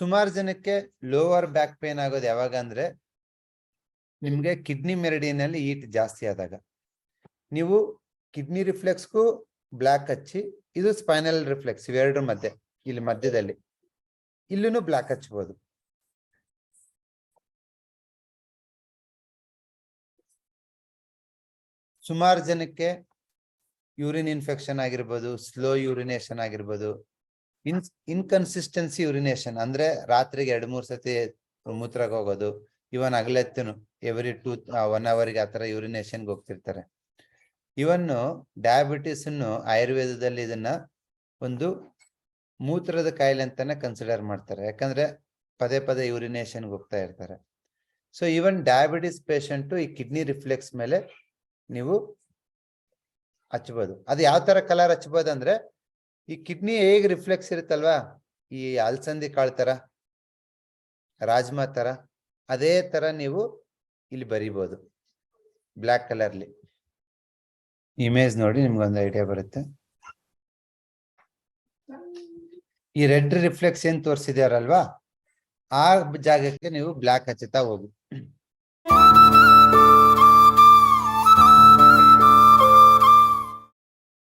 ಸುಮಾರು ಜನಕ್ಕೆ lower back pain ಆಗೋದು ಯಾವಾಗ ಅಂದ್ರೆ ನಿಮ್ಗೆ ಕಿಡ್ನಿ ಮೆರಡಿನಲ್ಲಿ ಈಟ್ ಜಾಸ್ತಿ ಆದಾಗ. ನೀವು ಕಿಡ್ನಿ ರಿಫ್ಲೆಕ್ಸ್ಗೂ ಬ್ಲ್ಯಾಕ್ ಹಚ್ಚಿ, ಇದು ಸ್ಪೈನಲ್ ರಿಫ್ಲೆಕ್ಸ್ ಇವೆರಡರ ಮಧ್ಯೆ, ಇಲ್ಲಿ ಮಧ್ಯದಲ್ಲಿ. ಇಲ್ಲೂ ಬ್ಲ್ಯಾಕ್ ಹಚ್ಬೋದು. ಸುಮಾರು ಜನಕ್ಕೆ ಯೂರಿನ್ ಇನ್ಫೆಕ್ಷನ್ ಆಗಿರ್ಬೋದು ಸ್ಲೋ ಯೂರಿನೇಷನ್ ಆಗಿರ್ಬೋದು ಇನ್ ಇನ್ಕನ್ಸಿಸ್ಟೆನ್ಸಿ ಯುರಿನೇಷನ್ ಅಂದ್ರೆ ರಾತ್ರಿಗೆ ಎರಡ್, ಮೂರ್ ಸತಿ ಮೂತ್ರಕ್ಕೆ ಹೋಗೋದು, ಇವನ್ ಅಗಲೆತ್ತನು ಎವ್ರಿ ಟೂ ಒನ್ ಅವರ್ಗೆ ಆತರ ಯುರಿನೇಷನ್ಗೆ ಹೋಗ್ತಿರ್ತಾರೆ. ಇವನ್ನು ಡಯಾಬಿಟಿಸ್ ಆಯುರ್ವೇದದಲ್ಲಿ ಇದನ್ನ ಒಂದು ಮೂತ್ರದ ಕಾಯಿಲೆ ಅಂತಾನೆ ಕನ್ಸಿಡರ್ ಮಾಡ್ತಾರೆ, ಯಾಕಂದ್ರೆ ಪದೇ ಪದೇ ಯೂರಿನೇಷನ್ಗೆ ಹೋಗ್ತಾ ಇರ್ತಾರೆ. ಸೊ ಇವನ್ ಡಯಾಬಿಟಿಸ್ ಪೇಷಂಟ್ ಈ ಕಿಡ್ನಿ ರಿಫ್ಲೆಕ್ಸ್ ಮೇಲೆ ನೀವು ಹಚ್ಬೋದು. ಅದು ಯಾವ ತರ ಕಲರ್ ಹಚ್ಬೋದು ಅಂದ್ರೆ ಈ ಕಿಡ್ನಿ ಹೇಗೆ ರಿಫ್ಲೆಕ್ಸ್ ಇರುತ್ತಲ್ವಾ? ಈ ಅಲ್ಸಂದಿ ಕಾಳು ತರ, ರಾಜ್ಮಾ ತರ, ಅದೇ ತರ ನೀವು ಇಲ್ಲಿ ಬರಿಬೋದು ಬ್ಲ್ಯಾಕ್ ಕಲರ್ಲಿ ಇಮೇಜ್ ನೋಡಿ ನಿಮ್ಗೊಂದು ಐಡಿಯಾ ಬರುತ್ತೆ. ಈ ರೆಡ್ ರಿಫ್ಲೆಕ್ಸ್ ಏನ್ ತೋರಿಸಿದ್ಯಾರಲ್ವಾ? ಆ ಜಾಗಕ್ಕೆ ನೀವು ಬ್ಲ್ಯಾಕ್ ಹಚ್ಚುತ್ತಾ ಹೋಗಿ.